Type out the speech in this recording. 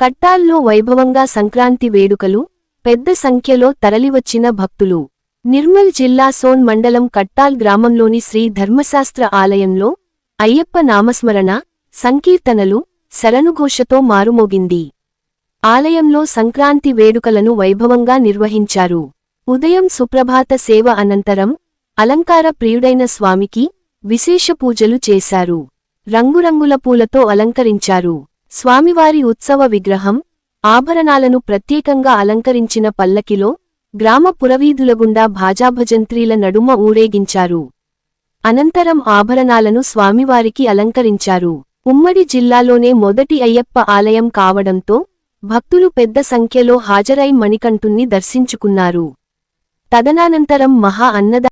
కట్టాల్లో వైభవంగా సంక్రాంతి వేడుకలు పెద్ద సంఖ్యలో తరలివచ్చిన భక్తులు. నిర్మల్ జిల్లా సోన్ మండలం కట్టాల్ గ్రామంలోని శ్రీ ధర్మశాస్త్ర ఆలయంలో అయ్యప్ప నామస్మరణ సంకీర్తనలు శరణుఘోషతో మారుమోగింది. ఆలయంలో సంక్రాంతి వేడుకలను వైభవంగా నిర్వహించారు. ఉదయం సుప్రభాత సేవ అనంతరం అలంకార ప్రియుడైన స్వామికి విశేష పూజలు చేశారు. రంగురంగుల పూలతో అలంకరించారు. స్వామివారి ఉత్సవ విగ్రహం ఆభరణాలను ప్రత్యేకంగా అలంకరించిన పల్లకిలో గ్రామ పురవీధుల గుండా భాజాభజంత్రీల నడుమ ఊరేగించారు. అనంతరం ఆభరణాలను స్వామివారికి అలంకరించారు. ఉమ్మడి జిల్లాలోనే మొదటి అయ్యప్ప ఆలయం కావడంతో భక్తులు పెద్ద సంఖ్యలో హాజరై మణికంఠుణ్ణి దర్శించుకున్నారు. తదనానంతరం మహా అన్నదా